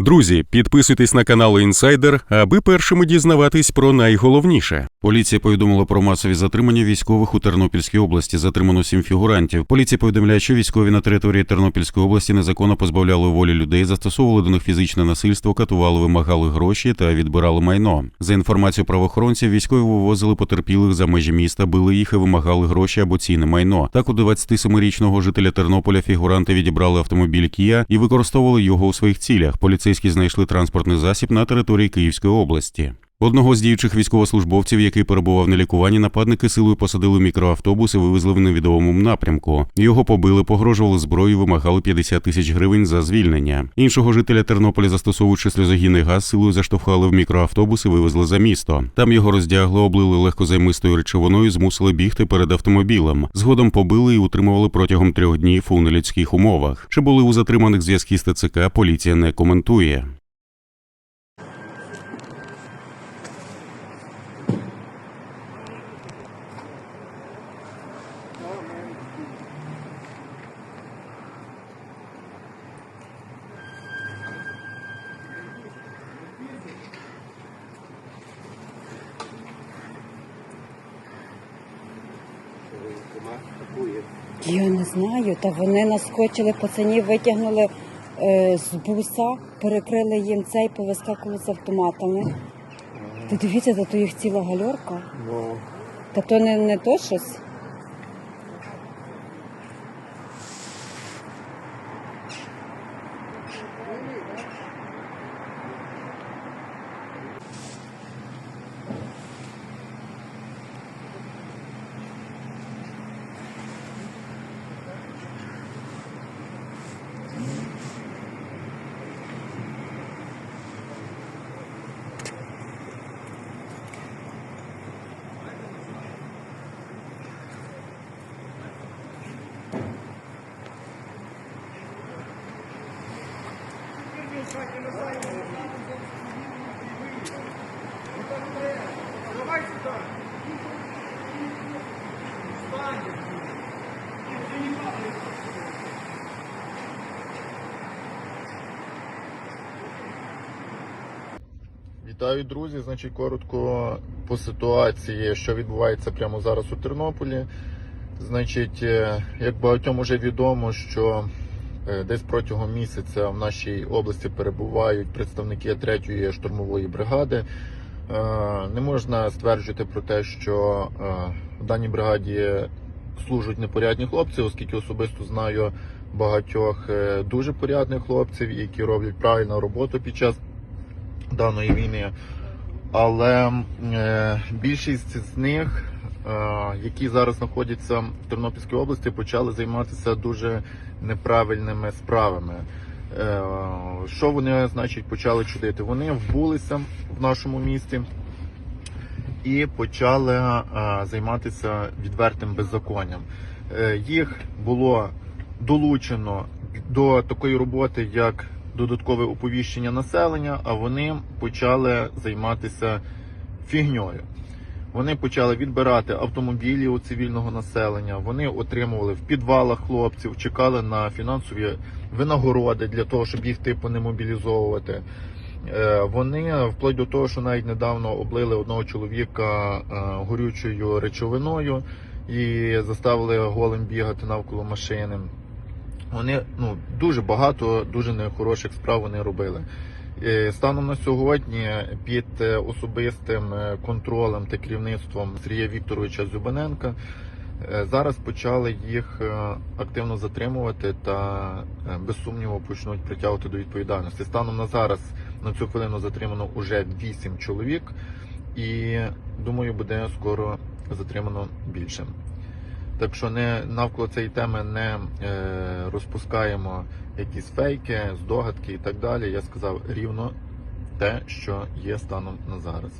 Друзі, підписуйтесь на канал Інсайдер, аби першими дізнаватись про найголовніше. Поліція повідомила про масові затримання військових у Тернопільській області. Затримано сім фігурантів. Поліція повідомляє, що військові на території Тернопільської області незаконно позбавляли волі людей, застосовували до них фізичне насильство, катували, вимагали гроші та відбирали майно. За інформацією правоохоронців, військові вивозили потерпілих за межі міста, били їх і вимагали гроші або цінне майно. Так у 27-річного жителя Тернополя фігуранти відібрали автомобіль Кія і використовували його у своїх цілях. Поліцейські знайшли транспортний засіб на території Київської області. Одного з діючих військовослужбовців, який перебував на лікуванні, нападники силою посадили в мікроавтобус і вивезли в невідомому напрямку. Його побили, погрожували зброєю, вимагали 50 тисяч гривень за звільнення. Іншого жителя Тернополя, застосовуючи сльозогінний газ, силою заштовхали в мікроавтобус і вивезли за місто. Там його роздягли, облили легкозаймистою речовиною, змусили бігти перед автомобілем. Згодом побили і утримували протягом трьох днів у нелюдських умовах. Чи були у затриманих зв'язки з ТЦК, поліція не коментує. Я не знаю, та вони наскочили, пацанів витягнули е, з буса, перекрили їм цей, повискакували з автоматами. Ти дивіться, та то їх ціла гальорка. Ну, Та то не, не то щось. Amen. Вітаю, друзі. Значить, коротко по ситуації, що відбувається прямо зараз у Тернополі. Значить, е, як багатьом уже відомо, що десь протягом місяця в нашій області перебувають представники 3-ї штурмової бригади. Е, Не можна стверджувати про те, що е, в даній бригаді служать непорядні хлопці, оскільки особисто знаю багатьох е, дуже порядних хлопців, які роблять правильну роботу під час даної війни. Але е, більшість з них, е, які зараз знаходяться в Тернопільській області, почали займатися дуже неправильними справами. Е, що вони, значить, почали чудити? Вони вбулися в нашому місті і почали е, займатися відвертим беззаконням. Е, їх було долучено до такої роботи, як додаткове оповіщення населення, а вони почали займатися фігньою. Вони почали відбирати автомобілі у цивільного населення. Вони отримували в підвалах хлопців, чекали на фінансові винагороди для того, щоб їх типу не мобілізовувати. Е, Вони вплоть до того, що навіть недавно облили одного чоловіка е, горючою речовиною і заставили голим бігати навколо машини. Вони ну дуже багато дуже нехороших справ вони робили. Е, Станом на сьогодні під е, особистим е, контролем та керівництвом Сергія Вікторовича Зюбаненка зараз почали їх активно затримувати та без сумніву почнуть притягувати до відповідальності. Станом на зараз на цю хвилину затримано уже 8 чоловік, і думаю, буде скоро затримано більше. Так що не навколо цієї теми не е, розпускаємо якісь фейки, здогадки і так далі. Я сказав рівно те, що є станом на зараз.